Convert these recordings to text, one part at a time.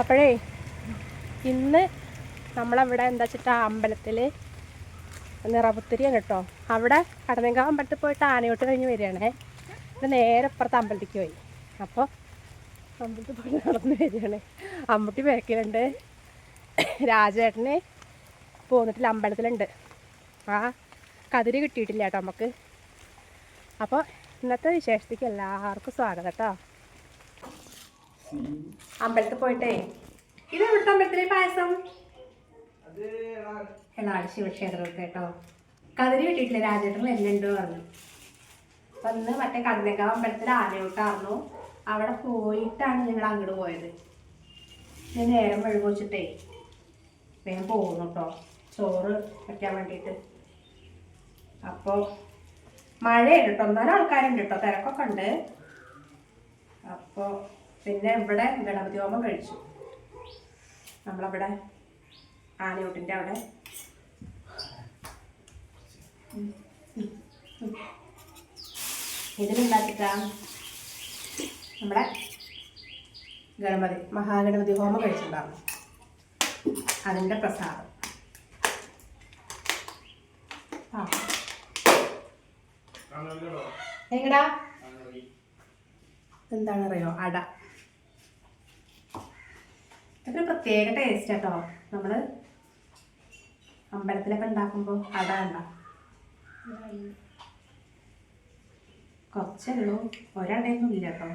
അപ്പോഴേ ഇന്ന് നമ്മളവിടെ എന്താ വെച്ചിട്ടാ അമ്പലത്തിൽ നിറപുത്തിരിയാണ് കേട്ടോ. അവിടെ കടനങ്കാവ് അമ്പലത്തിൽ പോയിട്ട് ആനയോട്ട് കഴിഞ്ഞ് വരികയാണേ. ഇത് നേരെ അപ്പുറത്ത് അമ്പലത്തിലേക്ക് പോയി. അപ്പോൾ അമ്പലത്തിൽ പോയി നടന്ന് വരികയാണ്. അമ്പുട്ടി പേക്കിലുണ്ട് രാജേട്ടനെ പോന്നിട്ടില്ല അമ്പലത്തിലുണ്ട്. ആ കതിരി കിട്ടിയിട്ടില്ല കേട്ടോ നമുക്ക്. അപ്പോൾ ഇന്നത്തെ വിശേഷത്തേക്ക് എല്ലാവർക്കും സ്വാഗതം കേട്ടോ. അമ്പലത്തിൽ പോയിട്ടേ. ഇത് ഇവിടുത്തെ അമ്പലത്തിലെ പായസം? എളാട് ശിവക്ഷേത്രത്തിൽ കേട്ടോ. കതിരി കിട്ടിയിട്ടില്ല രാജേട്ടൻ വരുന്നുണ്ട് പറഞ്ഞു. ഇന്ന് മറ്റേ കടലക്കാവ് അമ്പലത്തിൽ ആനയോട്ടായിരുന്നു അവിടെ പോയിട്ടാണ് ഞങ്ങൾ അങ്ങോട്ട് പോയത്. ഞാൻ നേരം വഴുകി വെച്ചിട്ടേ വേഗം പോകുന്നു കേട്ടോ. ചോറ് വയ്ക്കാൻ വേണ്ടിയിട്ട്. അപ്പോൾ മഴയുണ്ട് കേട്ടോ. ഒന്നാലും ആൾക്കാരുണ്ട് കേട്ടോ. തിരക്കൊക്കെ ഉണ്ട്. അപ്പോൾ പിന്നെ ഇവിടെ ഗണപതി ഹോമം കഴിച്ചു. നമ്മളവിടെ ആനയൂട്ടിന്റെ അവിടെ. ഇതിലുണ്ടാക്കിട്ടാ നമ്മുടെ ഗണപതി മഹാഗണപതി ഹോമം കഴിച്ചിട്ടുണ്ടാവും അതിന്റെ പ്രസാദം. ആ. എങ്ങടാ? എന്താണെന്നറിയോ? അട. ഇതൊരു പ്രത്യേക ടേസ്റ്റ് കേട്ടോ നമ്മൾ അമ്പലത്തിലൊക്കെ ഉണ്ടാക്കുമ്പോൾ അട ഉണ്ടാവും കുറച്ചേ ഉള്ളൂ ഒരടയൊന്നും ഇല്ല കേട്ടോ.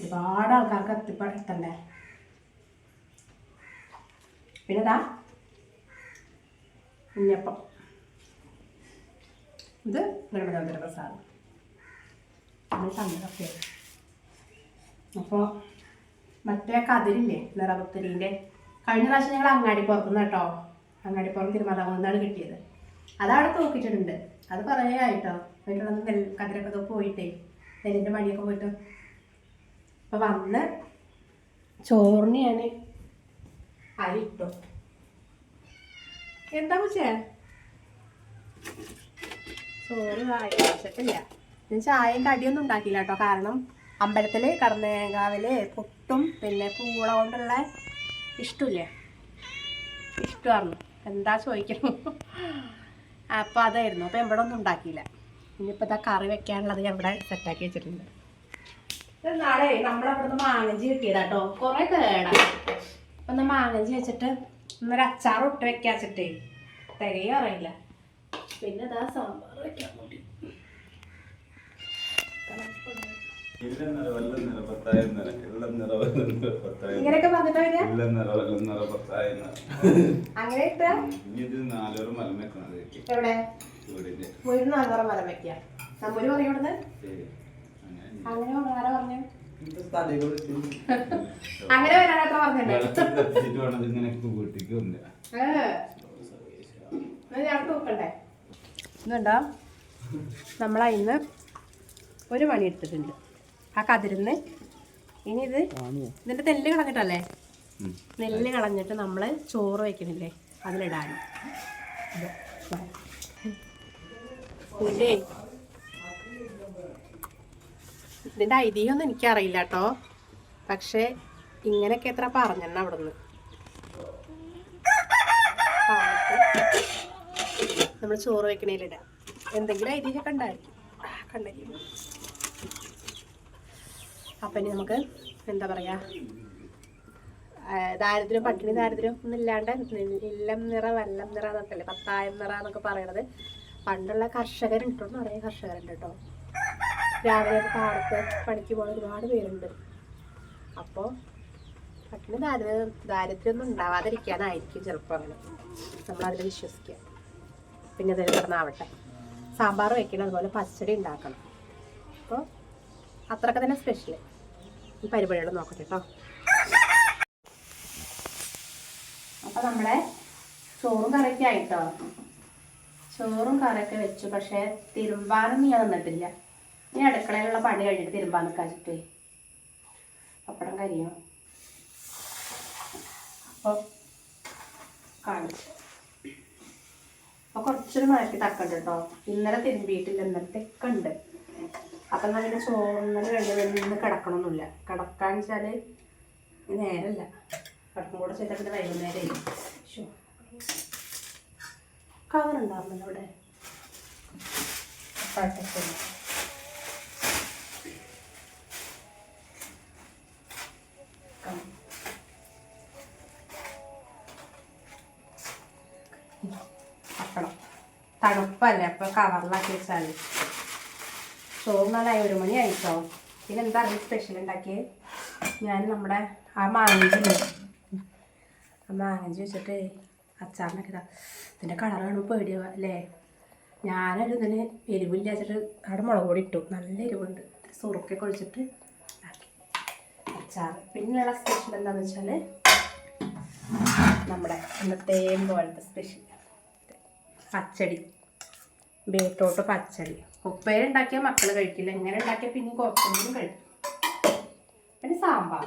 ഒരുപാട് ആൾക്കാർക്ക് എത്തിപ്പെടുത്തണ്ടേ പിന്നെ ഇതാ ഉണ്ണിയപ്പം. ഇത് ഗണപതി പ്രസാദം നമ്മൾ അപ്പോൾ മറ്റേ കതിരില്ലേ നിറപുത്തരീന്റെ കഴിഞ്ഞ പ്രാവശ്യം ഞങ്ങൾ അങ്ങാടിപ്പുറത്തുനിന്ന് കേട്ടോ അങ്ങാടിപ്പുറം തിരുമലകുന്നാണ് കിട്ടിയത്. അതവിടെ തൂക്കിയിട്ടുണ്ട് അത് കുറേ ആയിട്ടോ വീട്ടിലുള്ള നെൽ കതിരൊക്കെ പോയിട്ടേ നെല്ലിന്റെ മടിയൊക്കെ പോയിട്ട്. അപ്പോൾ വന്ന് ചോറിന് ഞാൻ അരിട്ടു എന്താ പക്ഷേ ചോറ് കഴിച്ചിട്ടില്ല ഞാൻ ചായയും കടിയൊന്നും ഉണ്ടാക്കിയില്ല കേട്ടോ കാരണം അമ്പലത്തിൽ കടന്നേങ്കാവിൽ പുട്ടും പിന്നെ പൂള കൊണ്ടുള്ള ഇഷ്ടമില്ലേ ഇഷ്ടമായിരുന്നു എന്താ ചോദിക്കണം? അപ്പോൾ അതായിരുന്നു. അപ്പോൾ ഇവിടെ ഒന്നും ഉണ്ടാക്കിയില്ല. ഇനിയിപ്പോൾ ഇതാ കറി വെക്കാനുള്ളത് ഞാൻ ഇവിടെ സെറ്റാക്കി വെച്ചിട്ടുണ്ട്. നാളെ നമ്മളവിടുന്ന് മാങ്ങഞ്ചി കിട്ടിയതാട്ടോ കുറേ കേടാ. അപ്പം ഒന്ന് മാങ്ങഞ്ചി വെച്ചിട്ട് ഒന്നൊരു അച്ചാർ ഇട്ട് വെക്കാൻ വെച്ചിട്ടേ. തികയോ അറിയില്ല. പിന്നെ ഇതാ സാമ്പാർ വെക്കാൻ വേണ്ടി. ഇങ്ങനെയൊക്കെ പറഞ്ഞിട്ട് അങ്ങനെ ഇട്ടാ? ഇനി ഇത് നാലോറ് മലം വെക്കണം ഇതിലേക്ക് എവിടെ? വീടിന്റെ വീടിന് നാന്നൂറ് മലം വെക്കുക നമ്മൂര് പറയും ഇവിടുന്ന്? ശരി. അങ്ങനെ അങ്ങനെ ആരാ പറഞ്ഞു? അങ്ങനെ വരാനത്ര പറഞ്ഞിട്ടുണ്ട് ഇന്ന് ഒരു മണി എടുത്തിട്ടുണ്ട്. ആ കതിരുന്ന്. ഇനി ഇത് ഇതിന്റെ നെല്ല് കളഞ്ഞിട്ടല്ലേ? നെല്ല് കളഞ്ഞിട്ട് നമ്മൾ ചോറ് വെക്കണില്ലേ? അതിലിടാനും. ഇതിന്റെ ഐതിഹ്യം ഒന്നും ഐതിഹ്യമൊന്നും എനിക്കറിയില്ല കേട്ടോ. പക്ഷെ ഇങ്ങനെയൊക്കെ എത്ര പറഞ്ഞെണ്ണ അവിടെ നിന്ന് നമ്മൾ ചോറ് വെക്കണേലിടാം. എന്തെങ്കിലും ഐതിഹ്യമൊക്കെ ഉണ്ടായിരിക്കും. ആ, കണ്ടായിരിക്കും അപ്പം ഇനി നമുക്ക് എന്താ പറയാ ആ, ദാരിദ്ര്യം പട്ടിണി ദാരിദ്ര്യം ഒന്നും ഇല്ലാണ്ട് ഇല്ലം നിറ വെല്ലം നിറ എന്നൊക്കെ അല്ലേ പത്തായം നിറ എന്നൊക്കെ പറയണത്. പണ്ടുള്ള കർഷകരുണ്ടോ എന്ന് പറയാം കർഷകരുണ്ട് കേട്ടോ രാവിലെ പാടത്ത് പണിക്ക് പോകുന്ന ഒരുപാട് പേരുണ്ട്. അപ്പോൾ പട്ടിണി ദാരിദ്ര്യം ദാരിദ്ര്യമൊന്നും ഉണ്ടാവാതിരിക്കാനായിരിക്കും ചിലപ്പോൾ അങ്ങനെ. നമ്മളതിൽ വിശ്വസിക്കുക പിന്നെ അതിൽ പറഞ്ഞാവട്ടെ സാമ്പാർ വെക്കണം അതുപോലെ പച്ചടി ഉണ്ടാക്കണം. അപ്പോൾ അത്രയൊക്കെ തന്നെ സ്പെഷ്യൽ ഈ പരിപാടികൾ നോക്കട്ടെ കേട്ടോ അപ്പോൾ നമ്മളെ ചോറും കറിയൊക്കെ ആയിട്ടോ? ചോറും കറിയൊക്കെ വെച്ചു പക്ഷേ തിരുമ്പാനൊന്നും ഞാൻ നിന്നിട്ടില്ല. ഇനി അടുക്കളയിലുള്ള പണി കഴിഞ്ഞിട്ട് തിരുമ്പാൻ നിൽക്കാച്ചിട്ടേ പപ്പടം കരിയോ? അപ്പോൾ കാണിച്ചു. അപ്പോൾ കുറച്ചൊരു മാറ്റി തക്കണ്ട് കേട്ടോ ഇന്നലെ തിരുമ്പിയിട്ടില്ല ഇന്നലത്തെ ഉണ്ട്. അപ്പം നല്ല ചോറിന്നലെ കഴിഞ്ഞ് നിന്ന് കിടക്കണമൊന്നുമില്ല കിടക്കാൻ വെച്ചാൽ നേരമില്ല. കിടക്കുമ്പോൾ കൂടെ പിന്നെ വൈകുന്നേരം കവർ ഉണ്ടായിരുന്നല്ലോ ഇവിടെ? തണുപ്പല്ലേ? അപ്പോൾ കവറിലാക്കി വെച്ചാൽ ചോറിനാലായി ഒരു മണി ആയിട്ടോ പിന്നെ എന്താ സ്പെഷ്യൽ ഉണ്ടാക്കിയത് ഞാൻ നമ്മുടെ ആ മാങ്ങഞ്ചില്ലേ ആ മാങ്ങഞ്ചി വെച്ചിട്ട് അച്ചാറിനൊക്കെ ഇതാ ഇതിന്റെ കളറാണ് പേടിയാവുക അല്ലേ? ഞാനൊരു ഇതിന് എരിവില്ല വെച്ചിട്ട് അവിടെ മുളക് പൊടി ഇട്ടു. നല്ല എരിവുണ്ട്. സുറുക്കെ കുഴിച്ചിട്ട് ആക്കി അച്ചാർ. പിന്നെയുള്ള സ്പെഷ്യൽ എന്താണെന്ന് വെച്ചാൽ നമ്മുടെ ഇന്നത്തെ പോലത്തെ സ്പെഷ്യൽ പച്ചടി. ബീട്രൂട്ട് പച്ചടി. ഉപ്പേരി ഉണ്ടാക്കിയാൽ മക്കൾ കഴിക്കില്ല ഇങ്ങനെ ഉണ്ടാക്കിയാൽ പിന്നെ കുറച്ചെങ്കിലും കഴിക്കും പിന്നെ സാമ്പാർ.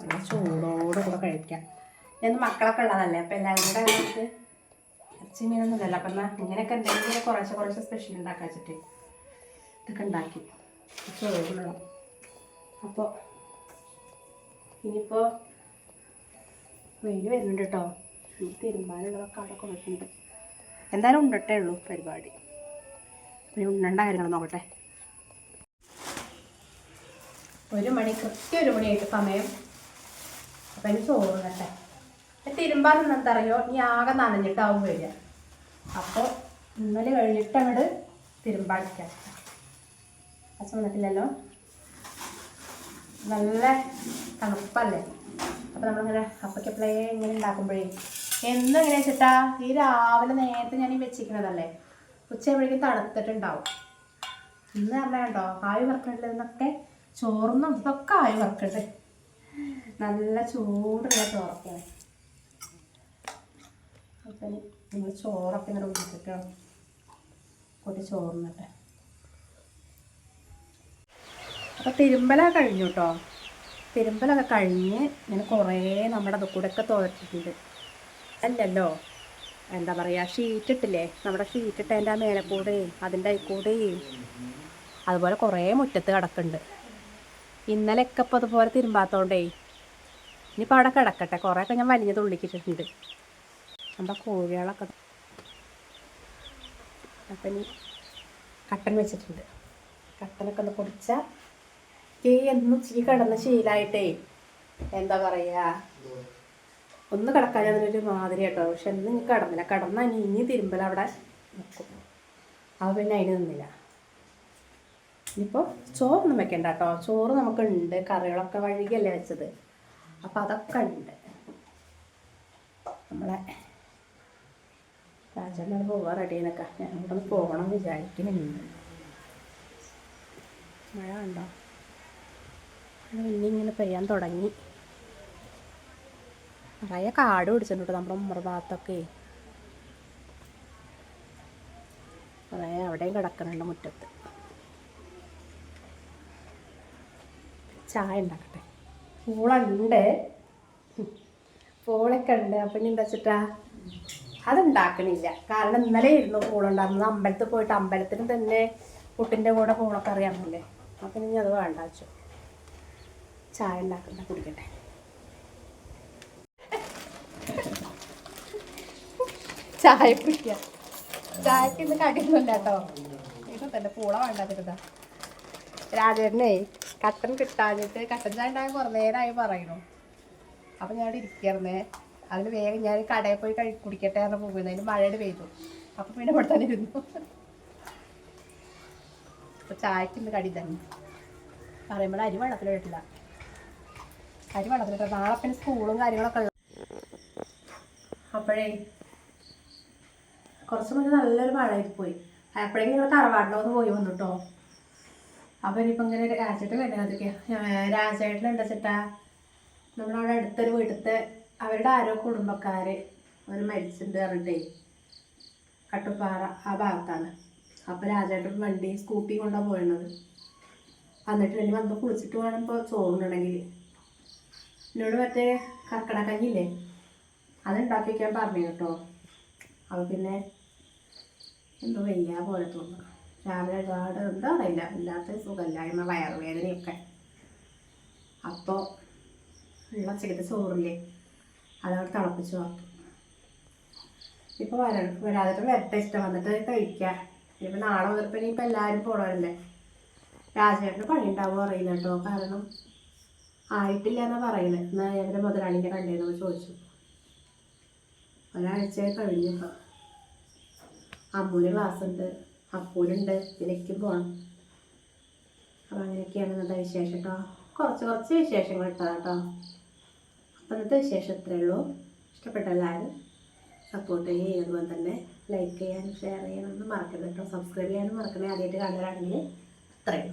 നല്ല ചൂടോടെ കൂടെ കഴിക്കാം. ഞാൻ മക്കളൊക്കെ ഉള്ളതല്ലേ അപ്പം എല്ലാവരും കൂടെ നമുക്ക് ഇറച്ചി മീനൊന്നും ഇല്ലല്ലോ അപ്പം എന്നാൽ ഇങ്ങനെയൊക്കെ എന്തെങ്കിലും കുറച്ച് കുറച്ച് സ്പെഷ്യൽ ഉണ്ടാക്കാൻ വെച്ചിട്ട് ഇതൊക്കെ ഉണ്ടാക്കി ചോറുള്ള അപ്പോൾ ഇനിയിപ്പോൾ വെയിൽ വരുന്നുണ്ട് കേട്ടോ ഇനി തിരുമ്പാനുള്ളതൊക്കെ അവിടെ കൊടുക്കുന്നുണ്ട് എന്തായാലും ഉണ്ടട്ടേ ഉള്ളൂ പരിപാടി. പിന്നെ ഉണ്ണണ്ട കാര്യങ്ങൾ നോക്കട്ടെ. ഒരു മണി കൃത്യം ഒരു മണിയായിട്ട് സമയം. അപ്പം എനിക്ക് ചോറ് കേട്ടെ തിരുമ്പാൻ എന്താ അറിയോ ഇനി ആകെ നനഞ്ഞിട്ടാവും വരിക. അപ്പോൾ ഇന്നലെ കഴിഞ്ഞിട്ട് അങ്ങോട്ട് തിരുമ്പാടിക്കാം അച്ഛൻ നല്ല തണുപ്പല്ലേ? അപ്പോൾ നമ്മളിങ്ങനെ അപ്പയ്ക്കപ്പളേ ഇങ്ങനെ ഉണ്ടാക്കുമ്പോഴേ എന്നും ഇങ്ങനെ വെച്ചിട്ടാ ഈ രാവിലെ നേരത്തെ ഞാൻ ഈ വെച്ചിരിക്കണതല്ലേ ഉച്ചയാകുമ്പോഴേക്കും തണുത്തിട്ടുണ്ടാവും. ഇന്ന് പറഞ്ഞാൽ കണ്ടോ ആവി വറക്കണ്ടതെന്നൊക്കെ ചോറുന്നും ഇതൊക്കെ ആവി വറക്കണ്ട്. നല്ല ചൂടുള്ള ചോറൊക്കെയാണ്. അപ്പം നിങ്ങൾ ചോറൊക്കെ ഇങ്ങനെ ഒഴിച്ചിട്ടോ കൂട്ടി ചോറുന്നിട്ടെ അപ്പോൾ തിരുമ്പല കഴിഞ്ഞു കേട്ടോ തിരുമ്പലൊക്കെ കഴിഞ്ഞ് ഇങ്ങനെ കുറേ നമ്മുടെ അത് കൂടെ ഒക്കെ തുഴച്ചിട്ടുണ്ട് അല്ലല്ലോ. എന്താ പറയുക ഷീറ്റ് ഇട്ടില്ലേ? നമ്മുടെ ഷീറ്റ് ആ മേലെ കൂടെ അതിന്റെ കൂടെയും അതുപോലെ കുറേ മുറ്റത്ത് കിടക്കുന്നുണ്ട്. ഇന്നലെയൊക്കെ ഇപ്പോൾ അതുപോലെ തിരുമ്പാത്തോണ്ടേ ഇനിയിപ്പോൾ അവിടെ കിടക്കട്ടെ. കുറേയൊക്കെ ഞാൻ വലിഞ്ഞ് തുള്ളിക്കിട്ടിട്ടുണ്ട്. നമ്മുടെ കോഴികളൊക്കെ? അപ്പം ഇനി കട്ടൻ വെച്ചിട്ടുണ്ട്. കട്ടനൊക്കെ ഒന്ന് പൊടിച്ചാൽ ഈ എന്നും ചീ കിടന്ന ശീലമായിട്ടേ എന്താ പറയാ? ഒന്ന് കിടക്കാൻ അതിനൊരു മാതിരി കേട്ടോ. പക്ഷെ എന്നും ഇനി കിടന്നില്ല. കിടന്ന ഇനി ഇനി തിരുമ്പൽ അവിടെ നിൽക്കും അവ പിന്നെ അതിന് നിന്നില്ല. ഇനിയിപ്പോൾ ചോറൊന്നും വെക്കണ്ട കേട്ടോ. ചോറ് നമുക്കുണ്ട്. കറികളൊക്കെ വഴുകിയല്ലേ വെച്ചത്. അപ്പം അതൊക്കെ ഉണ്ട്. നമ്മളെ രാജാവിനോട് പോകാൻ റെഡി എന്നൊക്കെ ഞാൻ ഇവിടെ നിന്ന് പോകണം വിചാരിക്കുന്നുണ്ട്. മഴ ഉണ്ടോ ഇങ്ങനെ പെയ്യാൻ തുടങ്ങി. നിറയെ കാട് പിടിച്ചിട്ടുണ്ട് നമ്മുടെ ഉമ്മറ ഭാഗത്തൊക്കെ. നിറയെ അവിടെയും കിടക്കുന്നുണ്ട് മുറ്റത്ത്. ചായ ഉണ്ടാക്കട്ടെ. പൂളുണ്ട്. പൂളൊക്കെ ഉണ്ട്. അപ്പം ഇനി എന്താ വെച്ചിട്ടാ? അതുണ്ടാക്കണില്ല കാരണം ഇന്നലെ ഇരുന്നു പൂളുണ്ടായിരുന്നത് അമ്പലത്തിൽ പോയിട്ട് അമ്പലത്തിന് തന്നെ പുട്ടിന്റെ കൂടെ പൂളൊക്കെ അറിയാമല്ലേ അപ്പം ഇനി അത് വേണ്ട വെച്ചു. ചായ ഉണ്ടാക്കുന്ന കുടിക്കട്ടെ. ചായ കുടിക്കുക ചായക്ക് ഇന്ന് കടിയൊന്നുമില്ല കേട്ടോ. ഇപ്പൊ തന്നെ പൂള വേണ്ടാതിരുതാ രാജേട്ടനെ കട്ടൻ കിട്ടാഞ്ഞിട്ട് കട്ടൻ ചായ ഉണ്ടാകാൻ കുറേ നേരമായി പറയണു അപ്പം ഞാൻ ഇരിക്കണേ അതിന് വേഗം ഞാൻ കടയിൽ പോയി കഴി കുടിക്കട്ടെ എന്ന് പോകുന്നത് അതിന് മഴയുടെ പെയ്തു. അപ്പം പിന്നെ ഇവിടെ തന്നെ ഇരുന്നു. അപ്പോൾ ചായക്ക് ഇന്ന് കടി തന്നെ. പറയുമ്പോൾ അരി വെള്ളത്തിലിട്ടില്ല. അരി വളർന്നിട്ട് നാളെ പിന്നെ സ്കൂളും കാര്യങ്ങളൊക്കെ ഉള്ള അപ്പോഴേ കുറച്ച് മുന്നേ നല്ലൊരു മഴയിൽ പോയി. അപ്പോഴേ നിങ്ങൾ തറവാട്ടിലൊന്ന് പോയി വന്നു കേട്ടോ അപ്പോൾ ഇനിയിപ്പോൾ ഇങ്ങനെ രാജേട്ടൻ വരാതൊക്കെ രാജേട്ടൻ എന്താ ചേട്ടാ? നമ്മളവിടെ അടുത്തൊരു വീട്ടിലത്തെ അവരുടെ ആരോ കുടുംബക്കാർ അവർ മരിച്ചിട്ടുണ്ട് പറഞ്ഞിട്ടേ. കട്ടുപ്പാറ ആ ഭാഗത്താണ്. അപ്പോൾ രാജേട്ടൻ വണ്ടി സ്കൂട്ടി കൊണ്ടാ പോയണത് എന്നിട്ട് ഇനി വന്ന് കുളിച്ചിട്ട് വേണം ഇപ്പോൾ ചോറുണ്ടെങ്കിൽ. എന്നോട് മറ്റേ കർക്കിട കഞ്ഞില്ലേ അത് ഉണ്ടാക്കി വയ്ക്കാൻ പറഞ്ഞു കേട്ടോ. അപ്പോൾ പിന്നെ എന്തോ വയ്യ പോലെ തോന്നുന്നു. രാവിലെ ഒരുപാട് എന്താ അറിയില്ല. ഇല്ലാത്ത സുഖമില്ലായ്മ വയറുവേദനയൊക്കെ. അപ്പോൾ ഉള്ള ഉച്ചക്കത്തെ ചോറില്ലേ അതവിടെ തിളപ്പിച്ച് വാക്കും ഇപ്പോൾ വര വരാതിട്ട് വരട്ടെ ഇഷ്ടം വന്നിട്ട് കഴിക്കുക ഇനിയിപ്പോൾ നാളെ മുതൽ പിന്നെ ഇപ്പം എല്ലാവരും പോകണമല്ലേ രാജേട്ടന് പണി ഉണ്ടാവുമോ അറിയില്ല കേട്ടോ. കാരണം ആയിട്ടില്ല എന്നാ പറയുന്നത് എന്നാൽ എന്റെ മുതലാളിന്റെ കണ്ടേന്ന് ചോദിച്ചു. ഒരാഴ്ച കഴിഞ്ഞു ഇപ്പം അമ്മൂന് ക്ലാസ് ഉണ്ട് അപ്പൂനുണ്ട്. ഇതിലേക്കും പോകണം അപ്പം അങ്ങനെയൊക്കെയാണ് ഇന്നത്തെ വിശേഷം കേട്ടോ കുറച്ച് കുറച്ച് വിശേഷങ്ങൾ ഇട്ടാ കേട്ടോ അപ്പം ഇന്നത്തെ വിശേഷം ഇത്രയേ ഉള്ളൂ. ഇഷ്ടപ്പെട്ട എല്ലാവരും സപ്പോർട്ട് ചെയ്യുക. അതുപോലെ തന്നെ ലൈക്ക് ചെയ്യാനും ഷെയർ ചെയ്യാനൊന്നും മറക്കരുത് കേട്ടോ സബ്സ്ക്രൈബ് ചെയ്യാനും മറക്കണേ ആദ്യമായിട്ട് കാണുന്നവരാണെങ്കിൽ ഇത്രയും